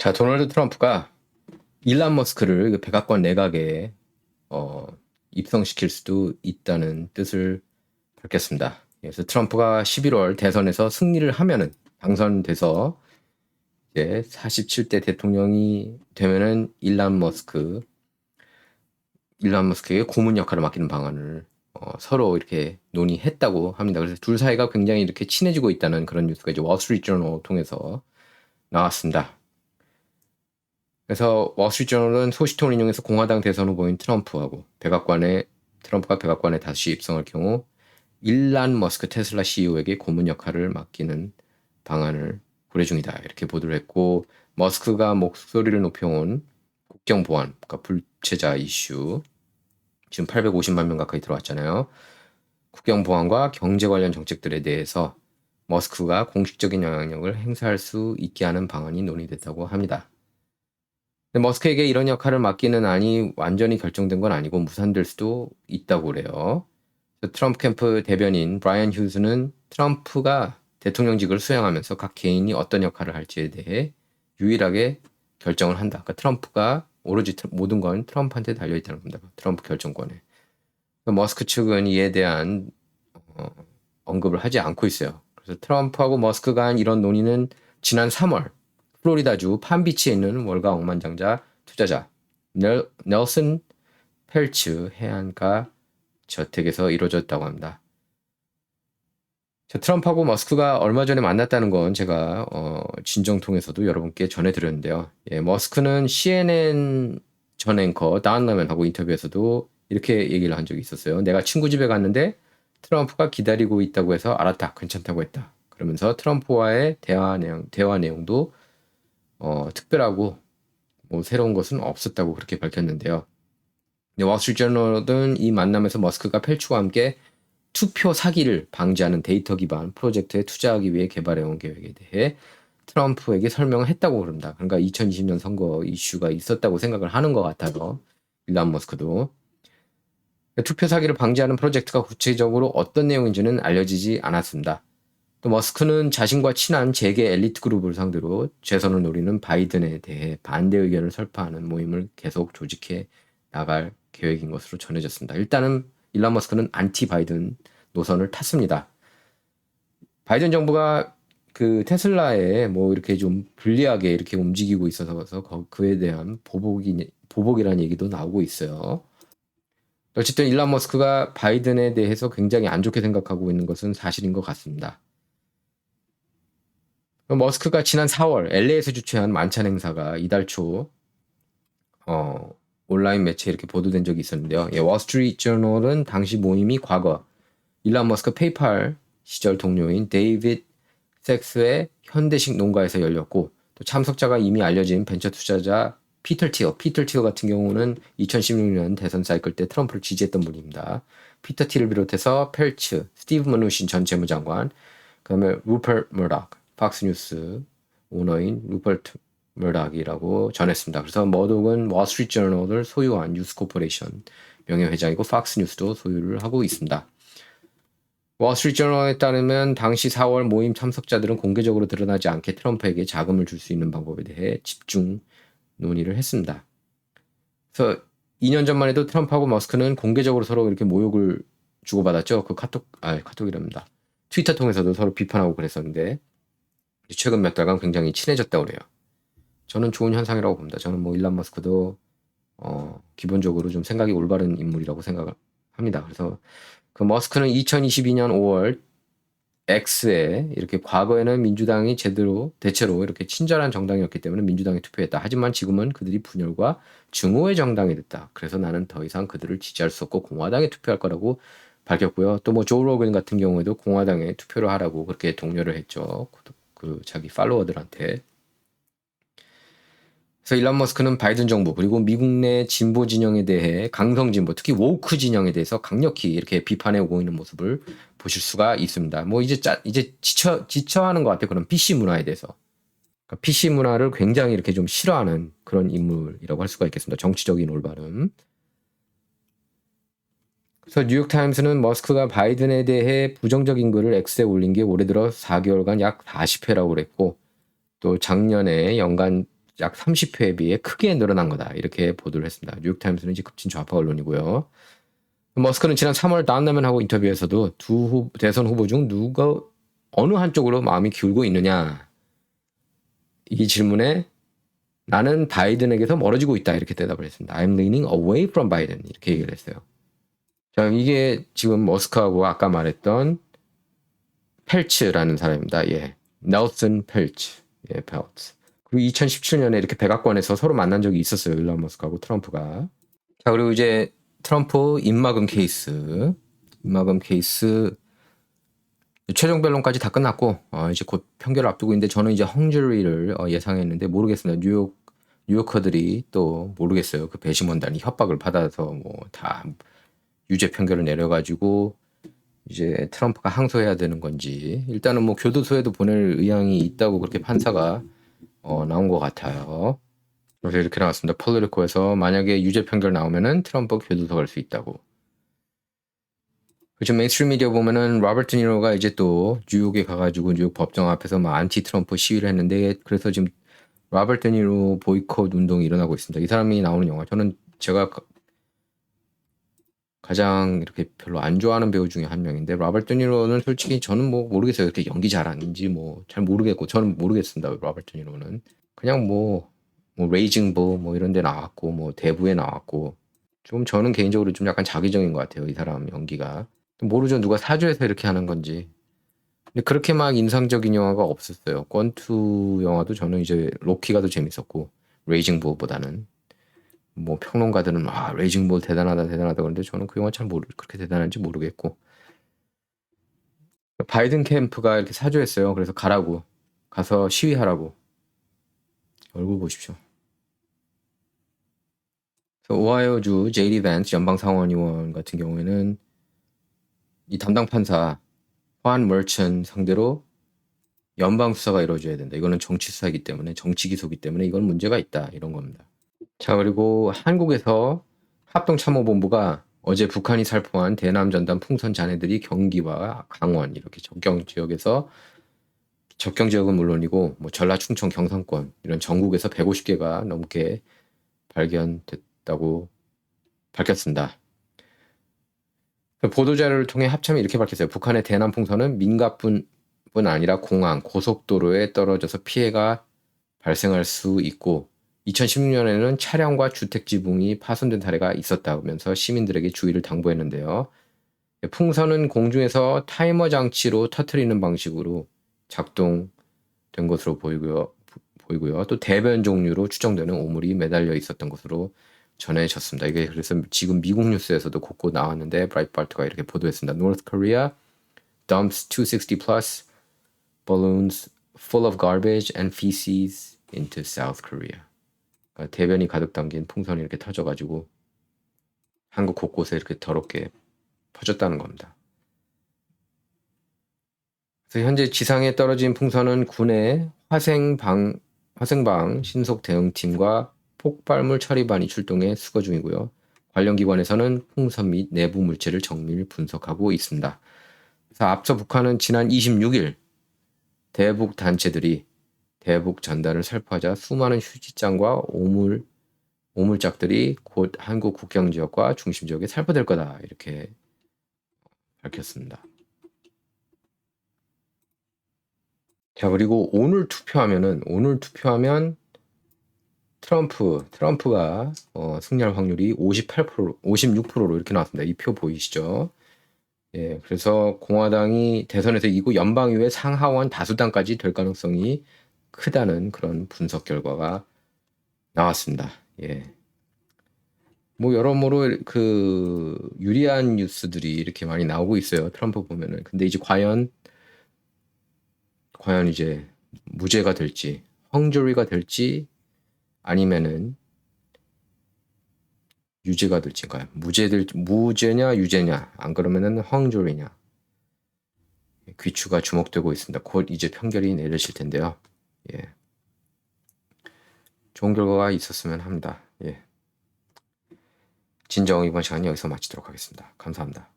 자, 도널드 트럼프가 일란 머스크를 그 백악관 내각에 어, 입성시킬 수도 있다는 뜻을 밝혔습니다. 그래서 트럼프가 11월 대선에서 승리를 하면은 당선돼서 이제 47대 대통령이 되면은 일란 머스크 일란 머스크에게 고문 역할을 맡기는 방안을 어, 서로 이렇게 논의했다고 합니다. 그래서 둘 사이가 굉장히 이렇게 친해지고 있다는 그런 뉴스가 이제 월스트리트 저널 통해서 나왔습니다. 그래서 월스트리트저널은 소식통을 인용해서 공화당 대선 후보인 트럼프하고 백악관에 트럼프가 백악관에 다시 입성할 경우 일란 머스크 테슬라 CEO에게 고문 역할을 맡기는 방안을 고려 중이다 이렇게 보도를 했고 머스크가 목소리를 높여온 국경 보안, 그러니까 불체자 이슈 지금 850만 명 가까이 들어왔잖아요. 국경 보안과 경제 관련 정책들에 대해서 머스크가 공식적인 영향력을 행사할 수 있게 하는 방안이 논의됐다고 합니다. 머스크에게 이런 역할을 맡기는 안이 완전히 결정된 건 아니고 무산될 수도 있다고 그래요. 트럼프 캠프 대변인 브라이언 휴즈는 트럼프가 대통령직을 수행하면서 각 개인이 어떤 역할을 할지에 대해 유일하게 결정을 한다. 그러니까 트럼프가 오로지 모든 건 트럼프한테 달려 있다는 겁니다. 트럼프 결정권에. 머스크 측은 이에 대한 어, 언급을 하지 않고 있어요. 그래서 트럼프하고 머스크가 한 이런 논의는 지난 3월 플로리다주 판비치에 있는 월가 억만장자 투자자 넬, 넬슨 펠츠 해안가 저택에서 이루어졌다고 합니다. 트럼프하고 머스크가 얼마 전에 만났다는 건 제가 어, 진정통에서도 여러분께 전해드렸는데요. 예, 머스크는 CNN 전 앵커 다운라면하고 인터뷰에서도 이렇게 얘기를 한 적이 있었어요. 내가 친구 집에 갔는데 트럼프가 기다리고 있다고 해서 알았다, 괜찮다고 했다. 그러면서 트럼프와의 대화 내용, 대화 내용도 어, 특별하고 뭐 새로운 것은 없었다고 그렇게 밝혔는데요. 워스트리트저널은 이 만남에서 머스크가 펠츠와 함께 투표 사기를 방지하는 데이터 기반 프로젝트에 투자하기 위해 개발해온 계획에 대해 트럼프에게 설명을 했다고 그럽니다. 그러니까 2020년 선거 이슈가 있었다고 생각을 하는 것 같아요. 일란 머스크도. 투표 사기를 방지하는 프로젝트가 구체적으로 어떤 내용인지는 알려지지 않았습니다. 또 머스크는 자신과 친한 재계 엘리트 그룹을 상대로 재선을 노리는 바이든에 대해 반대 의견을 설파하는 모임을 계속 조직해 나갈 계획인 것으로 전해졌습니다. 일단은 일란 머스크는 안티 바이든 노선을 탔습니다. 바이든 정부가 그 테슬라에 뭐 이렇게 좀 불리하게 이렇게 움직이고 있어서 그에 대한 보복이 보복이라는 얘기도 나오고 있어요. 어쨌든 일란 머스크가 바이든에 대해서 굉장히 안 좋게 생각하고 있는 것은 사실인 것 같습니다. 머스크가 지난 4월 LA에서 주최한 만찬 행사가 이달 초 어, 온라인 매체에 이렇게 보도된 적이 있었는데요. 예, 월스트리트 저널은 당시 모임이 과거 일란 머스크 페이팔 시절 동료인 데이빗 섹스의 현대식 농가에서 열렸고 또 참석자가 이미 알려진 벤처 투자자 피터 티어, 피터 티어 같은 경우는 2016년 대선 사이클 때 트럼프를 지지했던 분입니다. 피터 티를 비롯해서 펠츠, 스티브 머누신 전 재무장관, 그다음에 루퍼 머락, 팍스뉴스 오너인 루퍼트 머락이라고 전했습니다. 그래서 머독은 월스트리트 저널을 소유한 뉴스 코퍼레이션 명예회장이고 팍스뉴스도 소유를 하고 있습니다. 월스트리트 저널에 따르면 당시 4월 모임 참석자들은 공개적으로 드러나지 않게 트럼프에게 자금을 줄 수 있는 방법에 대해 집중 논의를 했습니다. 그래서 2년 전만 해도 트럼프하고 머스크는 공개적으로 서로 이렇게 모욕을 주고받았죠. 그 카톡, 아, 카톡이랍니다. 트위터 통해서도 서로 비판하고 그랬었는데 최근 몇 달간 굉장히 친해졌다고 그래요. 저는 좋은 현상이라고 봅니다. 저는 뭐 일란 머스크도 어, 기본적으로 좀 생각이 올바른 인물이라고 생각을 합니다. 그래서 그 머스크는 2022년 5월 X에 이렇게 과거에는 민주당이 제대로 대체로 이렇게 친절한 정당이었기 때문에 민주당에 투표했다. 하지만 지금은 그들이 분열과 증오의 정당이 됐다. 그래서 나는 더 이상 그들을 지지할 수 없고 공화당에 투표할 거라고 밝혔고요. 또 뭐 조 로건 같은 경우에도 공화당에 투표를 하라고 그렇게 독려를 했죠. 그 자기 팔로워들한테. 그래서 일란 머스크는 바이든 정부 그리고 미국 내 진보 진영에 대해 강성 진보 특히 워크 진영에 대해서 강력히 이렇게 비판해 오고 있는 모습을 보실 수가 있습니다. 뭐 이제 짜, 이제 지쳐 지쳐하는 것 같아요. 그런 PC 문화에 대해서. 그러니까 PC 문화를 굉장히 이렇게 좀 싫어하는 그런 인물이라고 할 수가 있겠습니다. 정치적인 올바름. 그래서 뉴욕 타임스는 머스크가 바이든에 대해 부정적인 글을 X에 올린 게 올해 들어 4개월간 약 40회라고 그랬고 또 작년에 연간 약 30회에 비해 크게 늘어난 거다. 이렇게 보도를 했습니다. 뉴욕타임스는 이제 급진 좌파 언론이고요. 머스크는 지난 3월 다운라면하고 인터뷰에서도 두 후, 대선 후보 중 누가 어느 한쪽으로 마음이 기울고 있느냐 이 질문에 나는 바이든에게서 멀어지고 있다 이렇게 대답을 했습니다. I'm leaning away from Biden 이렇게 얘기를 했어요. 자 이게 지금 머스크하고 아까 말했던 펠츠라는 사람입니다. 예, 넬슨 펠츠, 예, 펠츠. 그리고 2017년에 이렇게 백악관에서 서로 만난 적이 있었어요. 일론 머스크하고 트럼프가. 자 그리고 이제 트럼프 입막음 케이스, 입막음 케이스 최종 변론까지 다 끝났고 어, 이제 곧 판결을 앞두고 있는데 저는 이제 헝주리를 어, 예상했는데 모르겠습니다. 뉴욕 뉴요커들이 또 모르겠어요. 그 배심원단이 협박을 받아서 뭐 다 유죄 판결을 내려가지고 이제 트럼프가 항소해야 되는 건지 일단은 뭐 교도소에도 보낼 의향이 있다고 그렇게 판사가 어, 나온 것 같아요. 그래서 이렇게 나왔습니다. 폴리티코에서 만약에 유죄 판결 나오면은 트럼프 교도소 갈 수 있다고. 그죠 메인스트림 미디어 보면은 로버트 니로가 이제 또 뉴욕에 가가지고 뉴욕 법정 앞에서 막 안티 트럼프 시위를 했는데 그래서 지금 로버트 니로 보이콧 운동이 일어나고 있습니다. 이 사람이 나오는 영화 저는 제가 가- 가장 이렇게 별로 안 좋아하는 배우 중에 한 명인데 로버트 니로는 솔직히 저는 뭐 모르겠어요. 이렇게 연기 잘하는지 뭐 잘 모르겠고 저는 모르겠습니다. 로버트 니로는 그냥 뭐, 뭐 레이징 보 뭐 이런 데 나왔고 뭐 대부에 나왔고 좀 저는 개인적으로 좀 약간 자기적인 것 같아요. 이 사람 연기가. 모르죠. 누가 사주해서 이렇게 하는 건지. 근데 그렇게 막 인상적인 영화가 없었어요. 권투 영화도 저는 이제 로키가 더 재밌었고 레이징 볼보다는 뭐 평론가들은 아 레이징 볼 대단하다 대단하다 그러는데 저는 그 영화 잘 모르 그렇게 대단한지 모르겠고 바이든 캠프가 이렇게 사주했어요. 그래서 가라고 가서 시위하라고 얼굴 보십시오. 오하이오주 제이디 밴스 연방 상원의원 같은 경우에는 이 담당 판사 화한 멀천 상대로 연방 수사가 이루어져야 된다. 이거는 정치 수사이기 때문에 정치 기소기 때문에 이건 문제가 있다. 이런 겁니다. 자 그리고 한국에서 합동참모본부가 어제 북한이 살포한 대남 전단 풍선 잔해들이 경기와 강원 이렇게 접경 지역에서 접경 지역은 물론이고 뭐 전라 충청 경상권 이런 전국에서 150개가 넘게 발견됐다고 밝혔습니다. 보도자료를 통해 합참이 이렇게 밝혔어요. 북한의 대남 풍선은 민가뿐 뿐 아니라 공항, 고속도로에 떨어져서 피해가 발생할 수 있고 2016년에는 차량과 주택 지붕이 파손된 사례가 있었다면서 시민들에게 주의를 당부했는데요. 풍선은 공중에서 타이머 장치로 터트리는 방식으로 작동된 것으로 보이고요. 보이고요. 또 대변 종류로 추정되는 오물이 매달려 있었던 것으로 전해졌습니다. 이게 그래서 지금 미국 뉴스에서도 곳곳 나왔는데 브라이트바트가 이렇게 보도했습니다. North Korea dumps 260 plus balloons full of garbage and feces into South Korea. 그러니까 대변이 가득 담긴 풍선이 이렇게 터져가지고 한국 곳곳에 이렇게 더럽게 퍼졌다는 겁니다. 그래서 현재 지상에 떨어진 풍선은 군의 화생방 화생방 신속 대응팀과 폭발물 처리반이 출동해 수거 중이고요. 관련 기관에서는 풍선 및 내부 물체를 정밀 분석하고 있습니다. 그래서 앞서 북한은 지난 26일 대북 단체들이 대북 전달을 살포하자 수많은 휴지장과 오물 오물짝들이 곧 한국 국경 지역과 중심 지역에 살포될 거다 이렇게 밝혔습니다. 자 그리고 오늘 투표하면은 오늘 투표하면 트럼프 트럼프가 어, 승리할 확률이 58% 56%로 이렇게 나왔습니다. 이 표 보이시죠? 예, 그래서 공화당이 대선에서 이기고 연방의회 상하원 다수당까지 될 가능성이 크다는 그런 분석 결과가 나왔습니다. 예. 뭐 여러모로 그 유리한 뉴스들이 이렇게 많이 나오고 있어요. 트럼프 보면은. 근데 이제 과연 과연 이제 무죄가 될지, 헝주리가 될지 아니면은 유죄가 될지인가요? 무죄될 무죄냐 유죄냐 안 그러면은 헝주리냐 귀추가 주목되고 있습니다. 곧 이제 판결이 내려질 텐데요. 예. 좋은 결과가 있었으면 합니다. 예. 진정 이번 시간 여기서 마치도록 하겠습니다. 감사합니다.